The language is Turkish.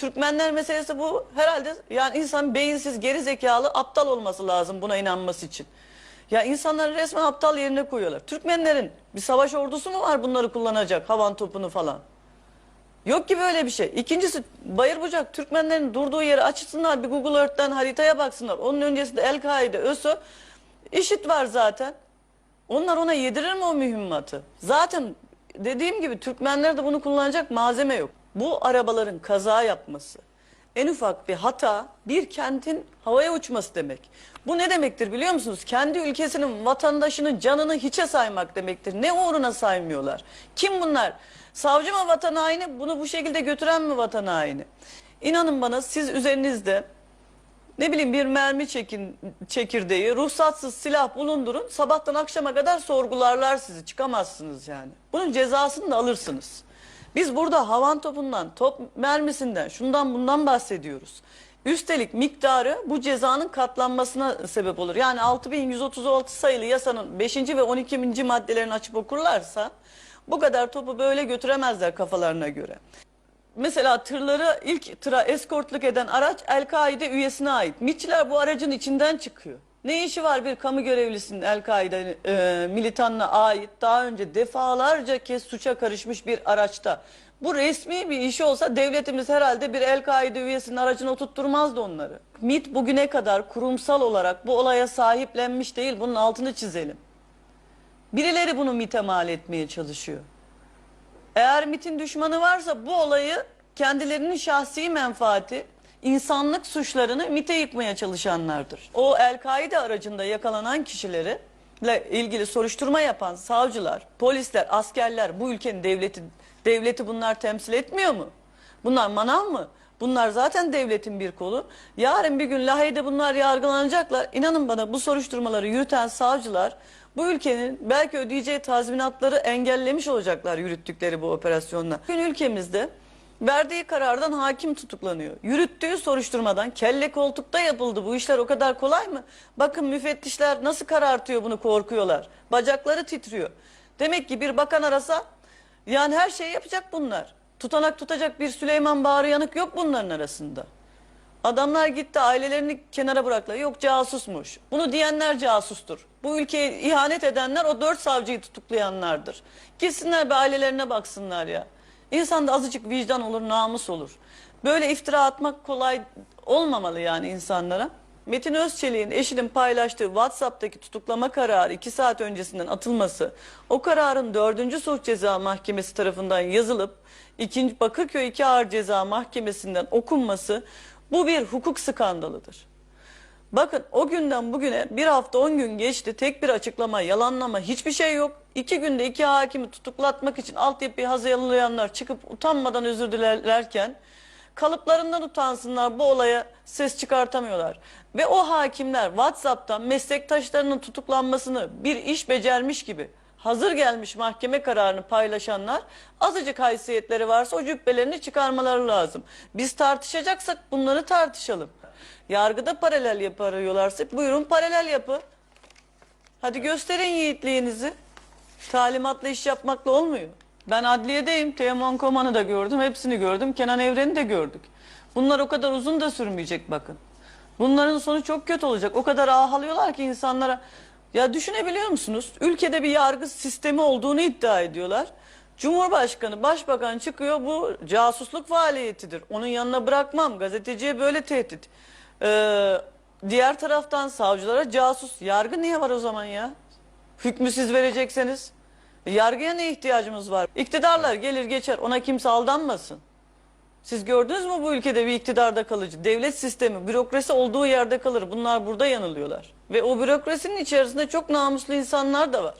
Türkmenler meselesi bu herhalde yani insan beyinsiz, geri zekalı, aptal olması lazım buna inanması için. Ya insanları resmen aptal yerine koyuyorlar. Türkmenlerin bir savaş ordusu mu var bunları kullanacak havan topunu falan? Yok ki böyle bir şey. İkincisi Bayır Bucak Türkmenlerin durduğu yeri açsınlar bir Google Earth'ten haritaya baksınlar. Onun öncesinde El-Kaide, ÖSO, IŞİD var zaten. Onlar ona yedirir mi o mühimmatı? Zaten dediğim gibi Türkmenlerde bunu kullanacak malzeme yok. Bu arabaların kaza yapması, en ufak bir hata bir kentin havaya uçması demek. Bu ne demektir biliyor musunuz? Kendi ülkesinin vatandaşının canını hiçe saymak demektir. Ne uğruna saymıyorlar? Kim bunlar? Savcı mı vatan haini? Bunu bu şekilde götüren mi vatan haini? İnanın bana siz üzerinizde ne bileyim bir mermi çekin, çekirdeği, ruhsatsız silah bulundurun. Sabahtan akşama kadar sorgularlar sizi. Çıkamazsınız yani. Bunun cezasını da alırsınız. Biz burada havan topundan, top mermisinden, şundan bundan bahsediyoruz. Üstelik miktarı bu cezanın katlanmasına sebep olur. Yani 6136 sayılı yasanın 5. ve 12. maddelerini açıp okurlarsa bu kadar topu böyle götüremezler kafalarına göre. Mesela tırları ilk tıra eskortluk eden araç El-Kaide üyesine ait. MİT'çiler bu aracın içinden çıkıyor. Ne işi var bir kamu görevlisinin El-Kaide e, militanına ait daha önce defalarca kez suça karışmış bir araçta? Bu resmi bir iş olsa devletimiz herhalde bir El-Kaide üyesinin aracına oturtturmazdı onları. MİT bugüne kadar kurumsal olarak bu olaya sahiplenmiş değil. Bunun altını çizelim. Birileri bunu MİT'e mal etmeye çalışıyor. Eğer MIT'in düşmanı varsa bu olayı kendilerinin şahsi menfaati, insanlık suçlarını MIT'e yıkmaya çalışanlardır. O El-Kaide aracında yakalanan kişileri ile ilgili soruşturma yapan savcılar, polisler, askerler bu ülkenin devleti devleti bunlar temsil etmiyor mu? Bunlar manav mı? Bunlar zaten devletin bir kolu. Yarın bir gün Lahey'de bunlar yargılanacaklar. İnanın bana bu soruşturmaları yürüten savcılar bu ülkenin belki ödeyeceği tazminatları engellemiş olacaklar yürüttükleri bu operasyonla. Bugün ülkemizde verdiği karardan hakim tutuklanıyor. Yürüttüğü soruşturmadan kelle koltukta yapıldı. Bu işler o kadar kolay mı? Bakın müfettişler nasıl karartıyor bunu korkuyorlar. Bacakları titriyor. Demek ki bir bakan arasa yani her şeyi yapacak bunlar. Tutanak tutacak bir Süleyman Bağrı Yanık yok bunların arasında. Adamlar gitti ailelerini kenara bıraktılar. Yok casusmuş. Bunu diyenler casustur. Bu ülkeye ihanet edenler o dört savcıyı tutuklayanlardır. Gitsinler bir ailelerine baksınlar ya. İnsanda azıcık vicdan olur, namus olur. Böyle iftira atmak kolay olmamalı yani insanlara. Metin Özçelik'in eşinin paylaştığı WhatsApp'taki tutuklama kararı iki saat öncesinden atılması, o kararın 4. Suç Ceza Mahkemesi tarafından yazılıp ikinci Bakırköy 2 Ağır Ceza Mahkemesi'nden okunması bu bir hukuk skandalıdır. Bakın o günden bugüne bir hafta on gün geçti. Tek bir açıklama, yalanlama hiçbir şey yok. İki günde iki hakimi tutuklatmak için altyapıyı hazırlayanlar çıkıp utanmadan özür dilerlerken kalıplarından utansınlar bu olaya ses çıkartamıyorlar. Ve o hakimler WhatsApp'tan meslektaşlarının tutuklanmasını bir iş becermiş gibi hazır gelmiş mahkeme kararını paylaşanlar azıcık haysiyetleri varsa o cübbelerini çıkarmaları lazım. Biz tartışacaksak bunları tartışalım. Yargıda paralel yapı arıyorlarsa buyurun paralel yapı. Hadi gösterin yiğitliğinizi. Talimatla iş yapmakla olmuyor. Ben adliyedeyim. Teoman Koman'ı da gördüm. Hepsini gördüm. Kenan Evren'i de gördük. Bunlar o kadar uzun da sürmeyecek bakın. Bunların sonu çok kötü olacak. O kadar ağhalıyorlar ki insanlara. Ya düşünebiliyor musunuz? Ülkede bir yargı sistemi olduğunu iddia ediyorlar. Cumhurbaşkanı, başbakan çıkıyor bu casusluk faaliyetidir. Onun yanına bırakmam. Gazeteciye böyle tehdit. Ee, diğer taraftan savcılara casus. Yargı niye var o zaman ya? Hükmü siz verecekseniz. Yargıya ne ihtiyacımız var? İktidarlar gelir geçer ona kimse aldanmasın. Siz gördünüz mü bu ülkede bir iktidarda kalıcı? Devlet sistemi, bürokrasi olduğu yerde kalır. Bunlar burada yanılıyorlar. Ve o bürokrasinin içerisinde çok namuslu insanlar da var.